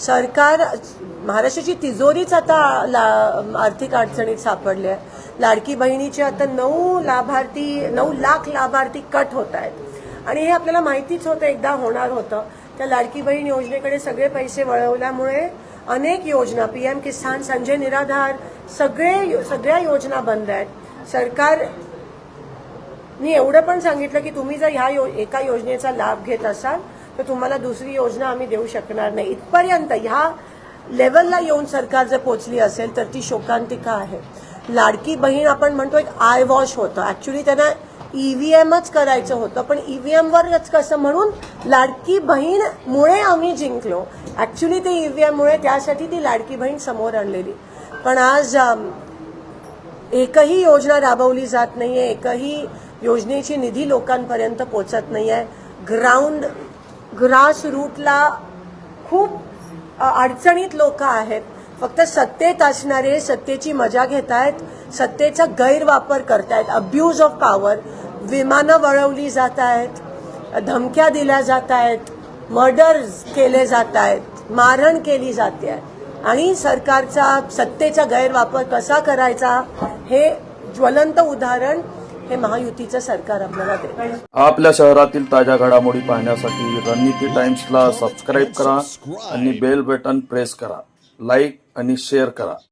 सरकार महाराष्ट्राची तिजोरीच आता ला आर्थिक अडचणीत सापडली आहे. लाडकी बहिणीचे आता नऊ लाभार्थी नऊ लाख लाभार्थी कट होत आहेत. आणि हे आपल्याला माहितीच होतं एकदा होणार होतं. त्या लाडकी बहीण योजनेकडे सगळे पैसे वळवल्यामुळे अनेक योजना पी एम किसान संजय निराधार सगळे सगळ्या योजना बंद आहेत. सरकार मी एवढं पण सांगितलं की तुम्ही जर ह्या यो एका योजनेचा लाभ घेत असाल तर तुम्हाला दुसरी योजना आम्ही देऊ शकणार नाही. इथपर्यंत ह्या लेवलला येऊन सरकार जर पोचली असेल तर ती शोकांतिका आहे. लाडकी बहीण आपण म्हणतो एक आय वॉश होतं. ऍक्च्युली त्यांना ईव्हीएमच करायचं होतं पण ईव्हीएमवरच कसं म्हणून लाडकी बहीणमुळे आम्ही जिंकलो. ऍक्च्युली ते ईव्हीएममुळे त्यासाठी ती लाडकी बहीण समोर आणलेली. पण आज एकही योजना राबवली जात नाही आहे एकही योजनेची निधी लोकांपर्यंत पोचत नाही आहे ग्राउंड ग्रास रूटला खूप अडचणीत लोक आहेत. फक्त सत्तेत असणारे सत्तेची मजा घेत आहेत सत्तेचा गैरवापर करतायत. अब्यूज ऑफ पॉवर विमानं वळवली जात आहेत धमक्या दिल्या जात आहेत मर्डर्स केले जात आहेत मारहाण केली जाते. आहे आणि सरकारचा सत्तेचा गैरवापर कसा करायचा हे ज्वलंत उदाहरण हे महायुतीचं सरकार आपल्याला दे आपल्या शहरातील ताज्या घडामोडी पाहण्यासाठी रणनीती टाइम्सला सबस्क्राईब करा आणि बेल बटन प्रेस करा. लाईक आणि शेअर करा.